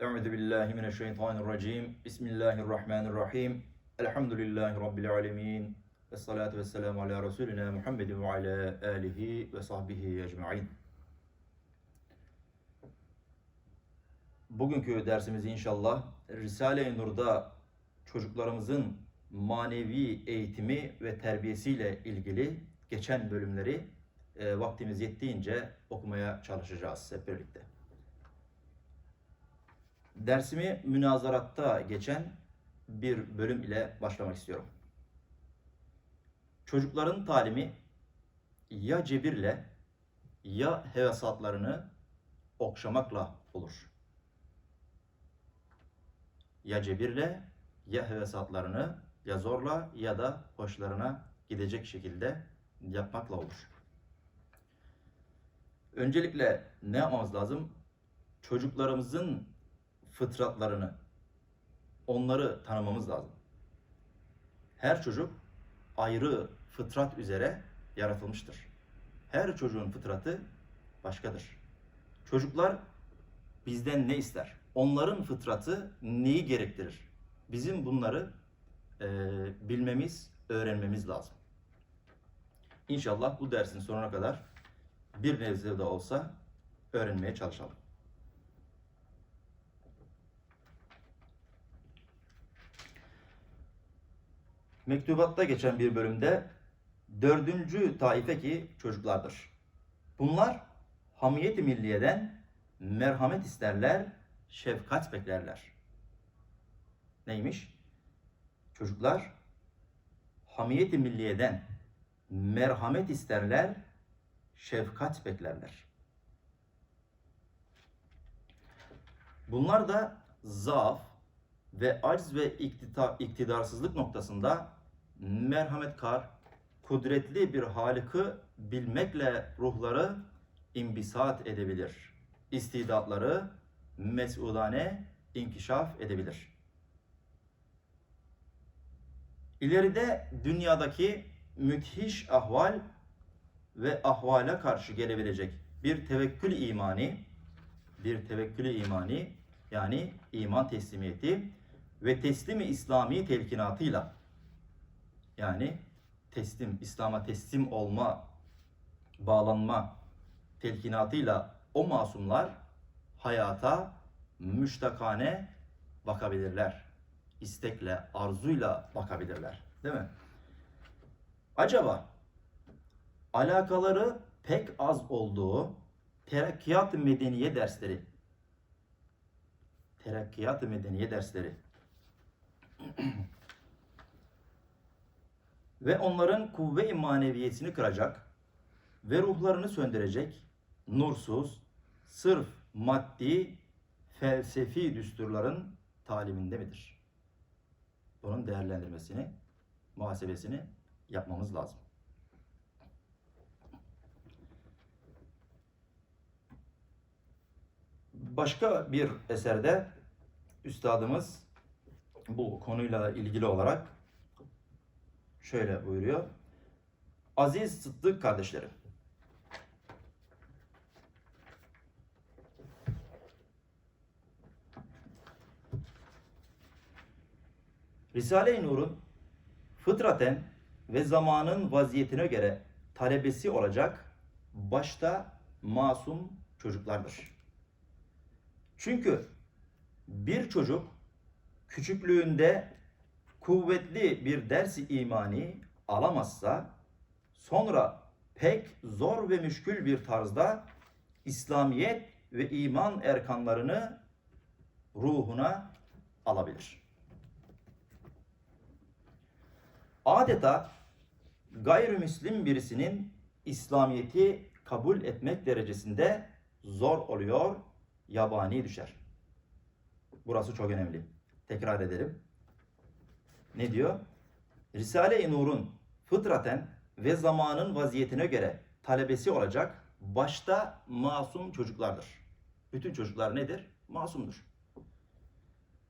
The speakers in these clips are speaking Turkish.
Euzu billahi mineşşeytanirracim. Bismillahirrahmanirrahim. Elhamdülillahi rabbil alamin. Ve salatu vesselamu ala Resulina Muhammedin ve ala alihi ve sahbihi ecmaîn. Bugünkü dersimiz inşallah Risale-i Nur'da çocuklarımızın manevi eğitimi ve terbiyesiyle ilgili geçen bölümleri e, vaktimiz yettiğince okumaya çalışacağız hep birlikte. Dersimi münazaratta geçen bir bölüm ile başlamak istiyorum. Çocukların talimi ya cebirle ya hevesatlarını okşamakla olur. Ya cebirle ya hevesatlarını ya zorla ya da hoşlarına gidecek şekilde yapmakla olur. Öncelikle ne yapmamız lazım? Çocuklarımızın fıtratlarını, onları tanımamız lazım. Her çocuk ayrı fıtrat üzere yaratılmıştır. Her çocuğun fıtratı başkadır. Çocuklar bizden ne ister? Onların fıtratı neyi gerektirir? Bizim bunları e, bilmemiz, öğrenmemiz lazım. İnşallah bu dersin sonuna kadar bir nebze de olsa öğrenmeye çalışalım. Mektubatta geçen bir bölümde dördüncü taife ki çocuklardır. Bunlar hamiyet-i milliyeden merhamet isterler, şefkat beklerler. Neymiş? Çocuklar hamiyet-i milliyeden merhamet isterler, şefkat beklerler. Bunlar da zaaf ve aciz ve iktidarsızlık noktasında merhametkar, kudretli bir Halık'ı bilmekle ruhları imbisat edebilir. İstidatları mes'udane inkişaf edebilir. İleride dünyadaki müthiş ahval ve ahvale karşı gelebilecek bir tevekkül imani, bir tevekkül imani yani iman teslimiyeti ve teslimi İslami telkinatıyla yani teslim, İslam'a teslim olma, bağlanma telkinatıyla o masumlar hayata müştakane bakabilirler. İstekle, arzuyla bakabilirler. Değil mi? Acaba alakaları pek az olduğu terakkiyat medeniye dersleri terakkiyat medeniye dersleri ve onların kuvve-i maneviyesini kıracak ve ruhlarını söndürecek nursuz, sırf maddi, felsefi düsturların taliminde midir? Bunun değerlendirmesini, muhasebesini yapmamız lazım. Başka bir eserde üstadımız bu konuyla ilgili olarak şöyle buyuruyor. Aziz Sıddık kardeşlerim. Risale-i Nur'un fıtraten ve zamanın vaziyetine göre talebesi olacak başta masum çocuklardır. Çünkü bir çocuk küçüklüğünde kuvvetli bir dersi imani alamazsa sonra pek zor ve müşkül bir tarzda İslamiyet ve iman erkanlarını ruhuna alabilir. Adeta gayrimüslim birisinin İslamiyeti kabul etmek derecesinde zor oluyor, yabani düşer. Burası çok önemli. Tekrar edelim. Ne diyor? Risale-i Nur'un fıtraten ve zamanın vaziyetine göre talebesi olacak başta masum çocuklardır. Bütün çocuklar nedir? Masumdur.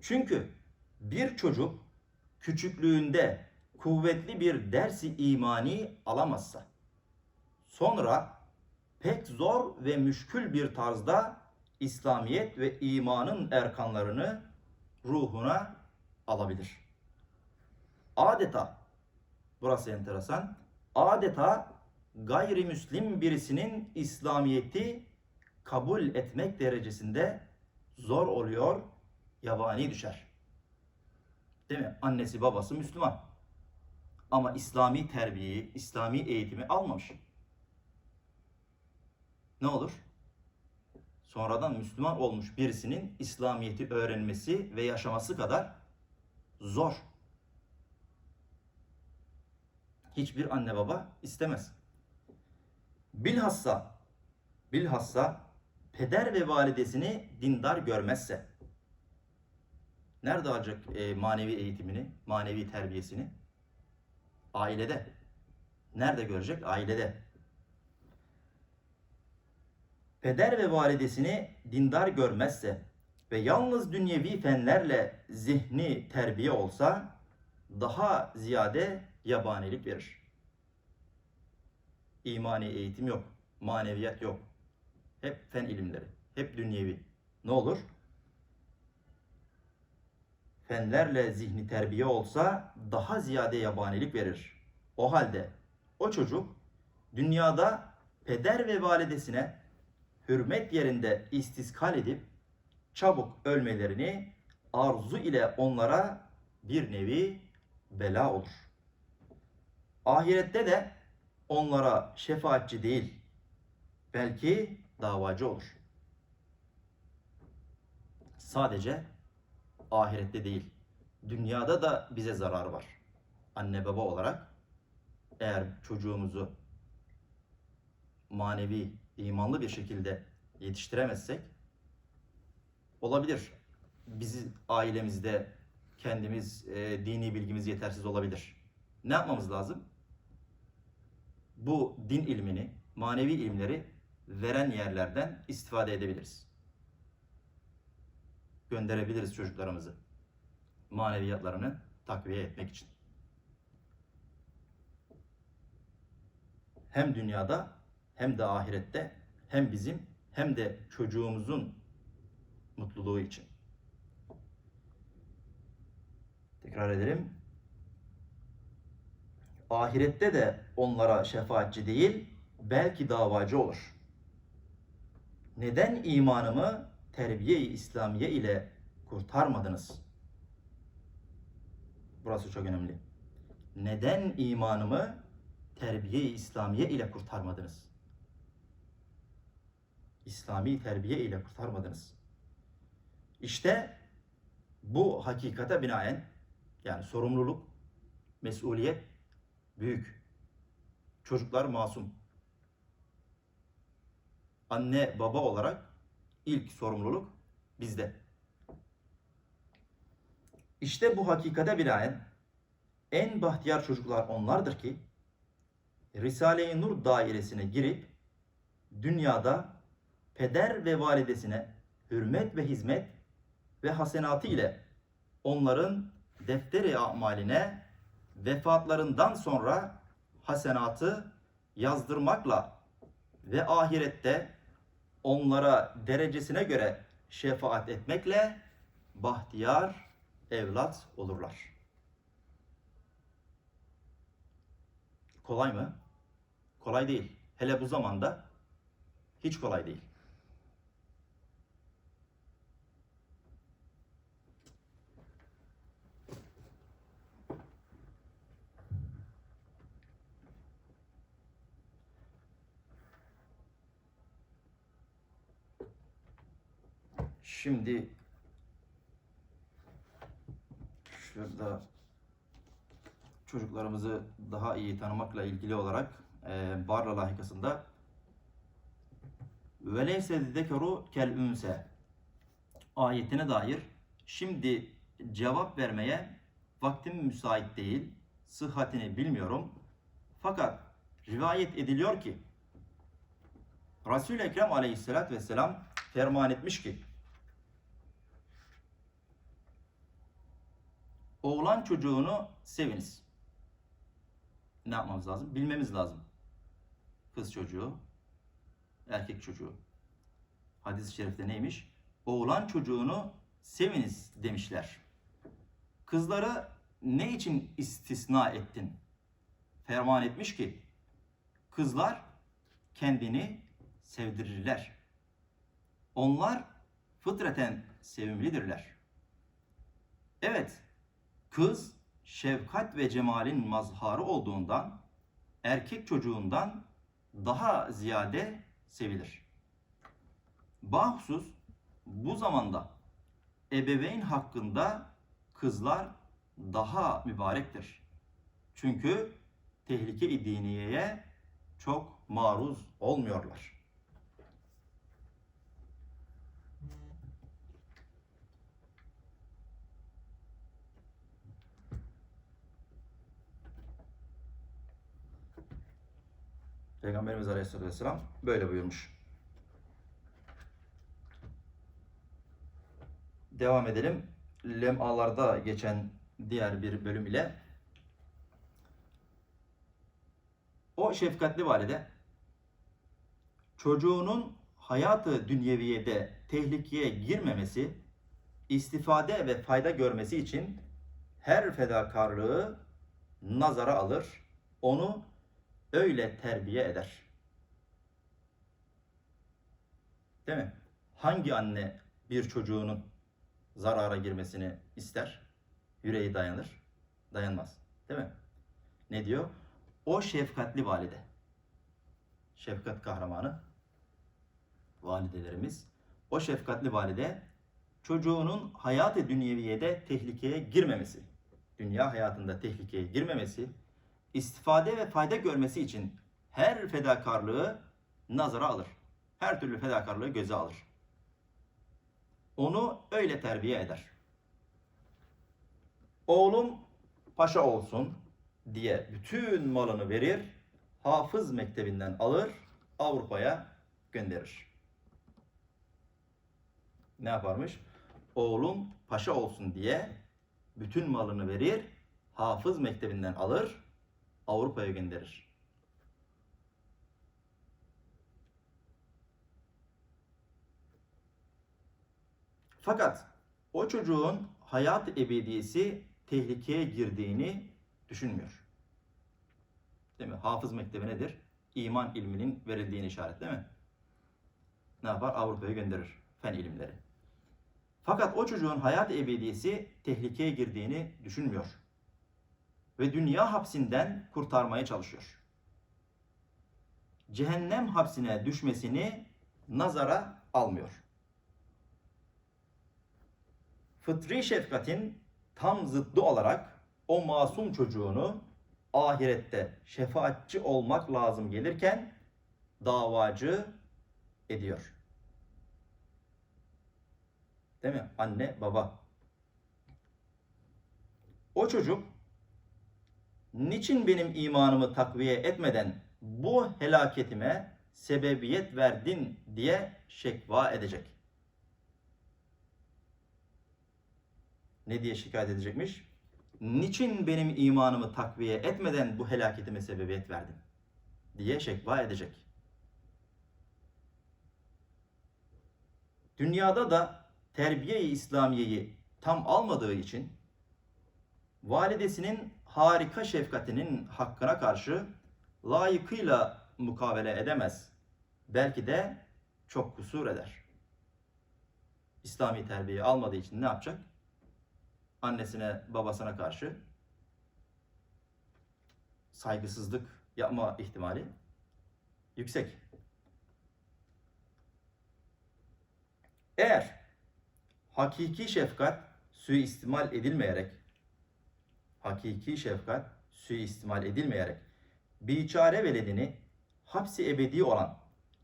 Çünkü bir çocuk küçüklüğünde kuvvetli bir dersi imani alamazsa sonra pek zor ve müşkül bir tarzda İslamiyet ve imanın erkanlarını ruhuna alabilir. Adeta, burası enteresan, adeta gayrimüslim birisinin İslamiyet'i kabul etmek derecesinde zor oluyor, yabani düşer. Değil mi? Annesi babası Müslüman. Ama İslami terbiyeyi, İslami eğitimi almamış. Ne olur? Sonradan Müslüman olmuş birisinin İslamiyet'i öğrenmesi ve yaşaması kadar zor. Hiçbir anne baba istemez. Bilhassa bilhassa peder ve validesini dindar görmezse nerede alacak e, manevi eğitimini, manevi terbiyesini? Ailede. Nerede görecek? Ailede. Peder ve validesini dindar görmezse ve yalnız dünyevi fenlerle zihni terbiye olsa daha ziyade yabanilik verir. İmani eğitim yok, maneviyat yok. Hep fen ilimleri, hep dünyevi. Ne olur? Fenlerle zihni terbiye olsa daha ziyade yabanilik verir. O halde o çocuk dünyada peder ve validesine hürmet yerinde istiskal edip çabuk ölmelerini arzu ile onlara bir nevi bela olur. Ahirette de onlara şefaatçi değil, belki davacı olur. Sadece ahirette değil, dünyada da bize zarar var. Anne baba olarak eğer çocuğumuzu manevi, imanlı bir şekilde yetiştiremezsek olabilir. Bizi ailemizde kendimiz e, dini bilgimiz yetersiz olabilir. Ne yapmamız lazım? Bu din ilmini, manevi ilimleri veren yerlerden istifade edebiliriz. Gönderebiliriz çocuklarımızı maneviyatlarını takviye etmek için. Hem dünyada hem de ahirette hem bizim hem de çocuğumuzun mutluluğu için. Tekrar ederim. Ahirette de onlara şefaatçi değil, belki davacı olur. Neden imanımı terbiye-i İslamiye ile kurtarmadınız? Burası çok önemli. Neden imanımı terbiye-i İslamiye ile kurtarmadınız? İslami terbiye ile kurtarmadınız. İşte bu hakikate binaen yani sorumluluk, mesuliyet büyük. Çocuklar masum. Anne baba olarak ilk sorumluluk bizde. İşte bu hakikate binaen en bahtiyar çocuklar onlardır ki Risale-i Nur dairesine girip dünyada peder ve validesine hürmet ve hizmet ve hasenatı ile onların defteri amaline vefatlarından sonra hasenatı yazdırmakla ve ahirette onlara derecesine göre şefaat etmekle bahtiyar evlat olurlar. Kolay mı? Kolay değil. Hele bu zamanda hiç kolay değil. Şimdi şurada çocuklarımızı daha iyi tanımakla ilgili olarak e, Barra lahikasında veleyse zekeru kel ünse ayetine dair şimdi cevap vermeye vaktim müsait değil, sıhhatini bilmiyorum. Fakat rivayet ediliyor ki Resul-i Ekrem aleyhissalatü vesselam ferman etmiş ki oğlan çocuğunu seviniz. Ne yapmamız lazım? Bilmemiz lazım. Kız çocuğu, erkek çocuğu. Hadis-i şerifte neymiş? Oğlan çocuğunu seviniz demişler. Kızları ne için istisna ettin? Ferman etmiş ki kızlar kendini sevdirirler. Onlar fıtraten sevimlidirler. Evet, kız şefkat ve cemalin mazharı olduğundan erkek çocuğundan daha ziyade sevilir. Bahsus bu zamanda ebeveyn hakkında kızlar daha mübarektir. Çünkü tehlike-i diniyeye çok maruz olmuyorlar. Peygamberimiz Aleyhisselatü Vesselam böyle buyurmuş. Devam edelim. Lem'alarda geçen diğer bir bölüm ile o şefkatli valide çocuğunun hayatı dünyeviyede tehlikeye girmemesi, istifade ve fayda görmesi için her fedakarlığı nazara alır, onu öyle terbiye eder. Değil mi? Hangi anne bir çocuğunun zarara girmesini ister? Yüreği dayanır. Dayanmaz. Değil mi? Ne diyor? O şefkatli valide. Şefkat kahramanı validelerimiz. O şefkatli valide çocuğunun hayat-ı dünyeviyede tehlikeye girmemesi, dünya hayatında tehlikeye girmemesi, istifade ve fayda görmesi için her fedakarlığı nazara alır. Her türlü fedakarlığı göze alır. Onu öyle terbiye eder. Oğlum paşa olsun diye bütün malını verir, hafız mektebinden alır, Avrupa'ya gönderir. Ne yaparmış? Oğlum paşa olsun diye bütün malını verir, hafız mektebinden alır, Avrupa'ya gönderir. Fakat o çocuğun hayat ebediyesi tehlikeye girdiğini düşünmüyor. Değil mi? Hafız mektebi nedir? İman ilminin verildiğini işaret değil mi? Ne yapar? Avrupa'ya gönderir fen ilimleri. Fakat o çocuğun hayat ebediyesi tehlikeye girdiğini düşünmüyor ve dünya hapsinden kurtarmaya çalışıyor. Cehennem hapsine düşmesini nazara almıyor. Fıtri şefkatin tam zıddı olarak o masum çocuğunu ahirette şefaatçi olmak lazım gelirken davacı ediyor. Değil mi? Anne, baba. O çocuk niçin benim imanımı takviye etmeden bu helaketime sebebiyet verdin diye şekva edecek. Ne diye şikayet edecekmiş? Niçin benim imanımı takviye etmeden bu helaketime sebebiyet verdin? diye şekva edecek. Dünyada da terbiye-i İslamiyeyi tam almadığı için validesinin harika şefkatinin hakkına karşı layıkıyla mukavele edemez. Belki de çok kusur eder. İslami terbiye almadığı için ne yapacak? Annesine, babasına karşı saygısızlık yapma ihtimali yüksek. Eğer hakiki şefkat suistimal edilmeyerek hakiki şefkat suistimal edilmeyerek biçare veledini hapsi ebedi olan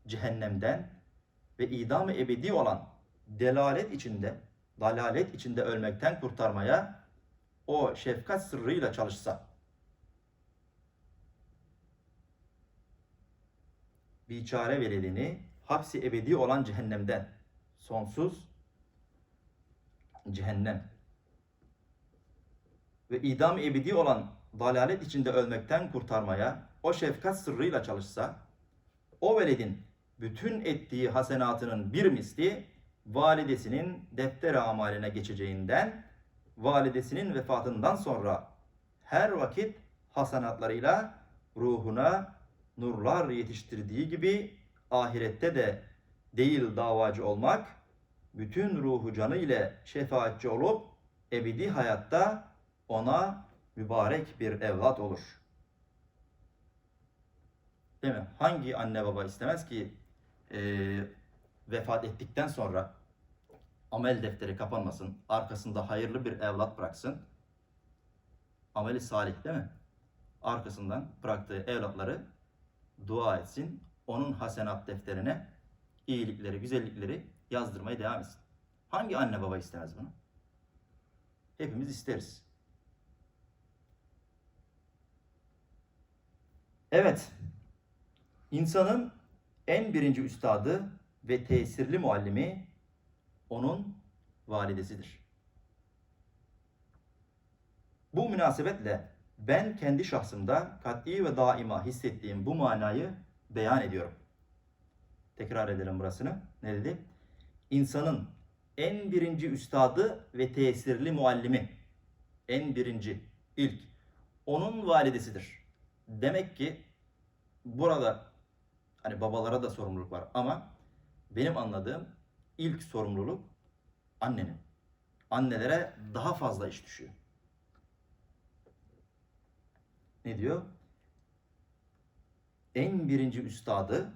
cehennemden ve idam-ı ebedi olan delalet içinde, dalalet içinde ölmekten kurtarmaya o şefkat sırrıyla çalışsa, biçare veledini hapsi ebedi olan cehennemden, sonsuz cehennem ve idam ebedi olan dalalet içinde ölmekten kurtarmaya o şefkat sırrıyla çalışsa, o veledin bütün ettiği hasenatının bir misli validesinin defter amaline geçeceğinden validesinin vefatından sonra her vakit hasenatlarıyla ruhuna nurlar yetiştirdiği gibi ahirette de değil davacı olmak, bütün ruhu canı ile şefaatçi olup ebedi hayatta ona mübarek bir evlat olur. Değil mi? Hangi anne baba istemez ki eee, vefat ettikten sonra amel defteri kapanmasın, arkasında hayırlı bir evlat bıraksın. Ameli salih değil mi? Arkasından bıraktığı evlatları dua etsin. Onun hasenat defterine iyilikleri, güzellikleri yazdırmaya devam etsin. Hangi anne baba istemez bunu? Hepimiz isteriz. Evet, insanın en birinci üstadı ve tesirli muallimi onun validesidir. Bu münasebetle ben kendi şahsımda kat'i ve daima hissettiğim bu manayı beyan ediyorum. Tekrar edelim burasını. Ne dedi? İnsanın en birinci üstadı ve tesirli muallimi, en birinci, ilk, onun validesidir. Demek ki burada hani babalara da sorumluluk var ama benim anladığım ilk sorumluluk annenin. Annelere daha fazla iş düşüyor. Ne diyor? En birinci üstadı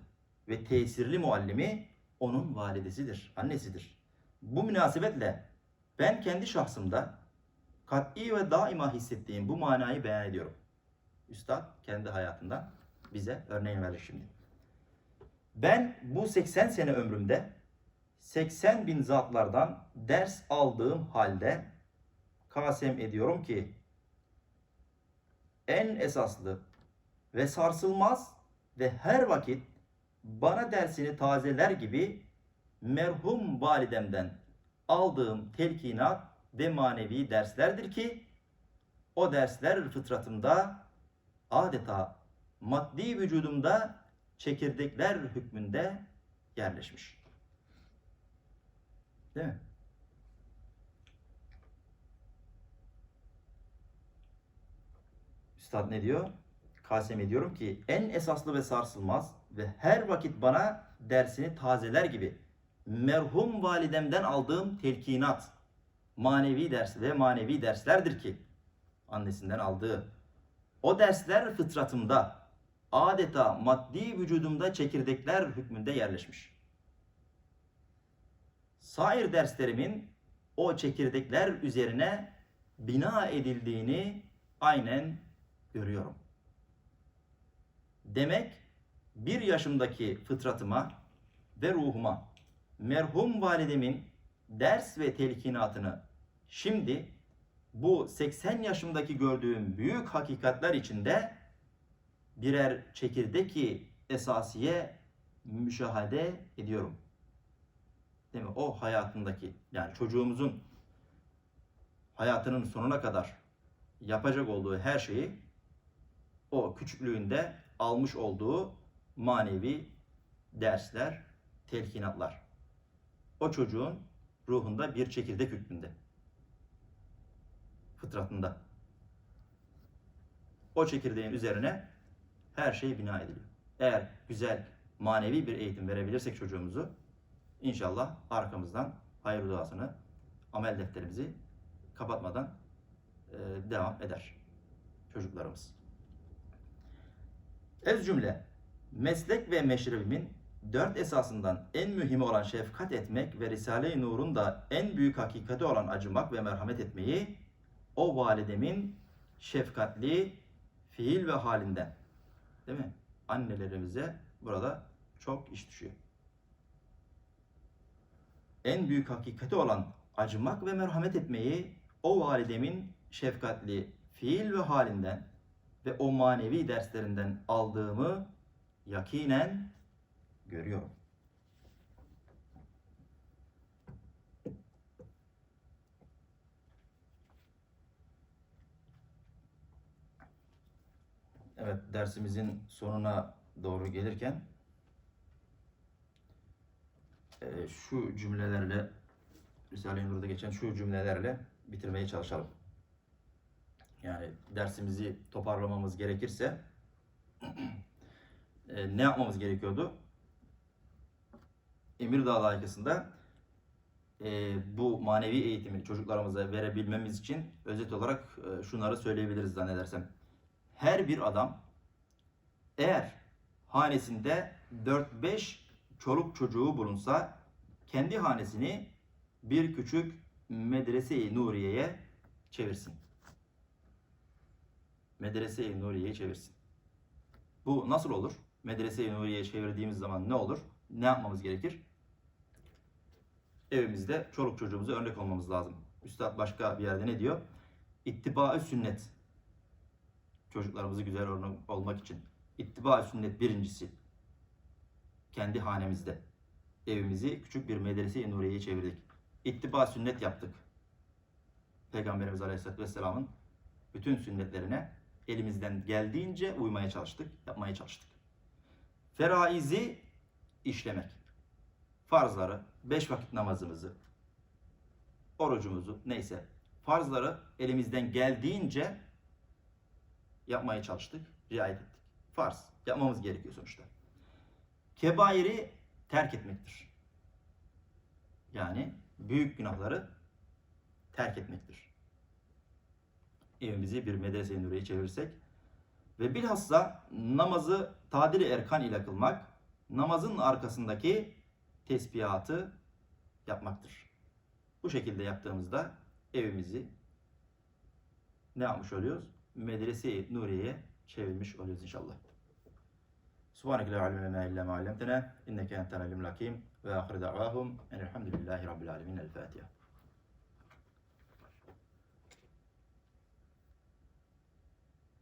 ve tesirli muallimi onun validesidir, annesidir. Bu münasebetle ben kendi şahsımda kat'i ve daima hissettiğim bu manayı beyan ediyorum. Üstad kendi hayatından bize örneğin verir şimdi. Ben bu 80 sene ömrümde 80 bin zatlardan ders aldığım halde kasem ediyorum ki en esaslı ve sarsılmaz ve her vakit bana dersini tazeler gibi merhum validemden aldığım telkinat ve manevi derslerdir ki o dersler fıtratımda adeta maddi vücudumda çekirdekler hükmünde yerleşmiş. Değil mi? Üstad ne diyor? Kasem ediyorum ki en esaslı ve sarsılmaz ve her vakit bana dersini tazeler gibi merhum validemden aldığım telkinat, manevi ders ve manevi derslerdir ki annesinden aldığı o dersler fıtratımda adeta maddi vücudumda çekirdekler hükmünde yerleşmiş. Sair derslerimin o çekirdekler üzerine bina edildiğini aynen görüyorum. Demek bir yaşımdaki fıtratıma ve ruhuma merhum validemin ders ve telkinatını şimdi bu 80 yaşımdaki gördüğüm büyük hakikatler içinde birer çekirdeki esasiye müşahede ediyorum. Değil mi? O hayatındaki yani çocuğumuzun hayatının sonuna kadar yapacak olduğu her şeyi o küçüklüğünde almış olduğu manevi dersler, telkinatlar. O çocuğun ruhunda bir çekirdek hükmünde. Fıtratında. O çekirdeğin üzerine her şey bina ediliyor. Eğer güzel manevi bir eğitim verebilirsek çocuğumuzu inşallah arkamızdan hayır duasını, amel defterimizi kapatmadan e, devam eder çocuklarımız. Ez cümle, meslek ve meşrebimin dört esasından en mühimi olan şefkat etmek ve Risale-i Nur'un da en büyük hakikati olan acımak ve merhamet etmeyi o validemin şefkatli fiil ve halinden. Değil mi? Annelerimize burada çok iş düşüyor. En büyük hakikati olan acımak ve merhamet etmeyi o validemin şefkatli fiil ve halinden ve o manevi derslerinden aldığımı yakinen görüyorum. Evet dersimizin sonuna doğru gelirken e, şu cümlelerle Risale-i Nur'da geçen şu cümlelerle bitirmeye çalışalım. Yani dersimizi toparlamamız gerekirse e, ne yapmamız gerekiyordu? Emirdağ layıkasında e, bu manevi eğitimi çocuklarımıza verebilmemiz için özet olarak e, şunları söyleyebiliriz zannedersem. Her bir adam eğer hanesinde 4-5 çoluk çocuğu bulunsa kendi hanesini bir küçük medrese-i Nuriye'ye çevirsin. Medrese-i Nuriye'ye çevirsin. Bu nasıl olur? Medrese-i Nuriye'ye çevirdiğimiz zaman ne olur? Ne yapmamız gerekir? Evimizde çoluk çocuğumuza örnek olmamız lazım. Üstad başka bir yerde ne diyor? İttiba-ı sünnet. Çocuklarımızı güzel olmak için. İttiba-ı sünnet birincisi. Kendi hanemizde. Evimizi küçük bir medrese-i Nuriye'ye çevirdik. İttiba sünnet yaptık. Peygamberimiz Aleyhisselatü Vesselam'ın bütün sünnetlerine elimizden geldiğince uymaya çalıştık, yapmaya çalıştık. Feraizi işlemek. Farzları, beş vakit namazımızı, orucumuzu neyse farzları elimizden geldiğince yapmaya çalıştık, riayet ettik. Farz. Yapmamız gerekiyor sonuçta. Kebairi terk etmektir. Yani büyük günahları terk etmektir. Evimizi bir medrese-i nuriye çevirirsek ve bilhassa namazı tadili erkan ile kılmak, namazın arkasındaki tesbihatı yapmaktır. Bu şekilde yaptığımızda evimizi ne yapmış oluyoruz? Medrese-i Nuriye'ye çevirmiş oluyoruz inşallah. Subhaneke la ilme lena illa ma allamtena inneke entel alimul hakim ve ahir da'vahum enelhamdülillahi rabbil alamin. El Fatiha.